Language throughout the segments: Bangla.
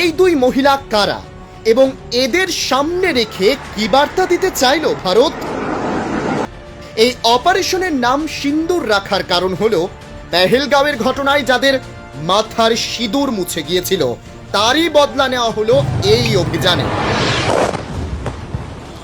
এই দুই মহিলা কারা? এবং এদের সামনে রেখে কি বার্তা দিতে চাইল ভারত? এই অপারেশনের নাম সিন্দুর রাখার কারণ হল, পেহেলগাঁওয়ের ঘটনায় যাদের মাথার সিঁদুর মুছে গিয়েছিল, তারই বদলা নেওয়া হলো এই অভিযানে।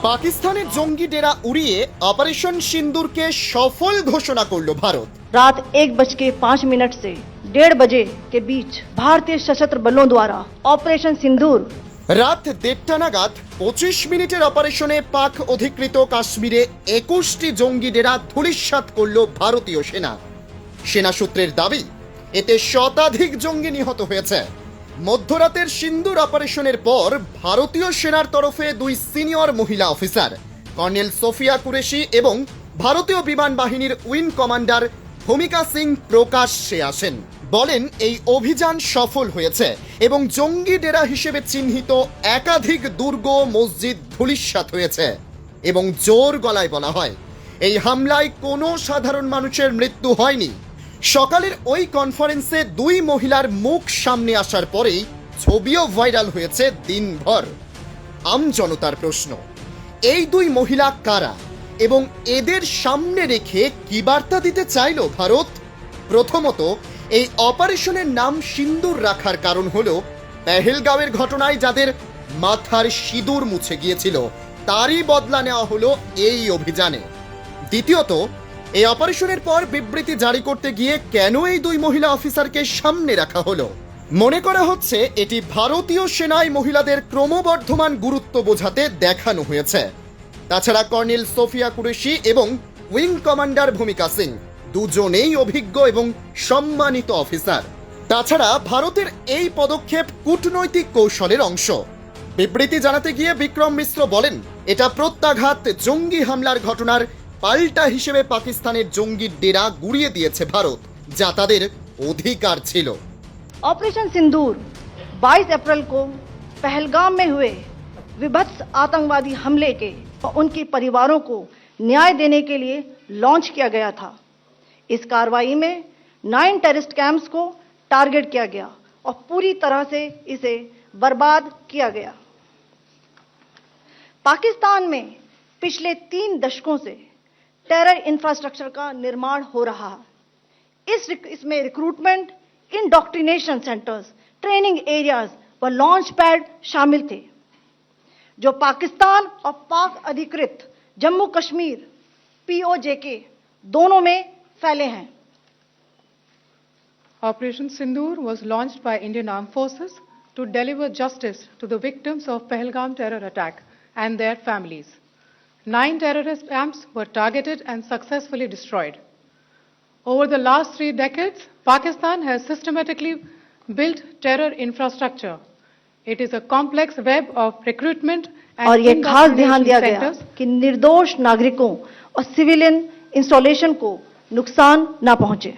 পাকিস্তানের জঙ্গি ডেরা উড়িয়ে অপারেশন সিন্দুরকে সফল ঘোষণা করল ভারত। রাত এক বাজকে পাঁচ মিনিট সে डेढ़ बजे के बीच भारतीय सशस्त्र बलों द्वारा ऑपरेशन सिंदूर রাত দেড়টা নাগাদ পঁচিশ মিনিটের অপারেশনে পাক অধিকৃত কাশ্মীরে একুশটি জঙ্গি ডেরা ধূলিসাৎ করল ভারতীয় সেনা সেনা সূত্রের দাবি এতে শতাধিক জঙ্গি নিহত হয়েছে মধ্যরাতের সিন্দুর অপারেশনের পর ভারতীয় সেনার তরফে দুই সিনিয়র মহিলা অফিসার কর্নেল সোফিয়া কুরেশি এবং ভারতীয় বিমান বাহিনীর উইং কমান্ডার ভূমিকা সিং প্রকাশ্যে আসেন বলেন, এই অভিযান সফল হয়েছে এবং জঙ্গি ডেরা হিসেবে চিহ্নিত একাধিক দুর্গ মসজিদ ধূলিসাৎ হয়েছে এবং জোর গলায় বলা হয়, এই হামলায় কোনো সাধারণ মানুষের মৃত্যু হয়নি। সকালের ওই কনফারেন্সে দুই মহিলার মুখ সামনে আসার পরেই ছবিও ভাইরাল হয়েছে দিনভর। আম জনতার প্রশ্ন, এই দুই মহিলা কারা এবং এদের সামনে রেখে কি বার্তা দিতে চাইল ভারত? প্রথমত এই অপারেশনের নাম সিন্দুর রাখার কারণ হল, পেহেলগাঁওয়ের ঘটনায় যাদের মাথার সিঁদুর মুছে গিয়েছিল, তারই বদলা নেওয়া হলো এই অভিযানে। দ্বিতীয়ত, এই অপারেশনের পর বিবৃতি জারি করতে গিয়ে কেন এই দুই মহিলা অফিসারকে সামনে রাখা হলো? মনে করা হচ্ছে এটি ভারতীয় সেনায় মহিলাদের ক্রমবর্ধমান গুরুত্ব বোঝাতে দেখানো হয়েছে। তাছাড়া কর্নেল সোফিয়া কুরেশি এবং উইং কমান্ডার ভূমিকা সিং দুজনেই অভিজ্ঞ এবং সম্মানিত অফিসার তাছাড়া ভারতের এই পদক্ষেপ কূটনৈতিক কৌশলের অংশ বিবৃতি জানাতে গিয়ে বিক্রম মিশ্র বলেন এটা প্রত্যাঘাত জঙ্গি হামলার ঘটনার পাল্টা হিসেবে পাকিস্তানের জঙ্গি ডেরা গুড়িয়ে দিয়েছে ভারত যা তাদের অধিকার ছিল ऑपरेशन सिंदूर 22 अप्रैल को पहलगाम में हुए विभत्स आतंकवादी हमले के और उनके परिवारों को न्याय देने के लिए लॉन्च किया गया था इस कार्रवाई में नाइन टेररिस्ट कैंप्स को टारगेट किया गया और पूरी तरह से इसे बर्बाद किया गया। पाकिस्तान में पिछले तीन दशकों से टेरर इंफ्रास्ट्रक्चर का निर्माण हो रहा है। इस इसमें recruitment indoctrination centres training areas व लॉन्च पैड शामिल थे, जो पाकिस्तान और पाक अधिकृत जम्मू कश्मीर पीओजेके दोनों में फैले हैं Operation Sindoor was launched by Indian Armed Forces to deliver justice to the victims of Pahalgam terror attack and their families. Nine terrorist camps were targeted and successfully destroyed. Over the last three decades, Pakistan has systematically built terror infrastructure. It is a complex web of recruitment and और ये खास ध्यान दिया indoctrination गया centers कि निर्दोष नागरिकों और सिविलियन इंस्टॉलेशन को ਨੁਕਸਾਨ ਨਾ ਪਹੁੰਚੇ।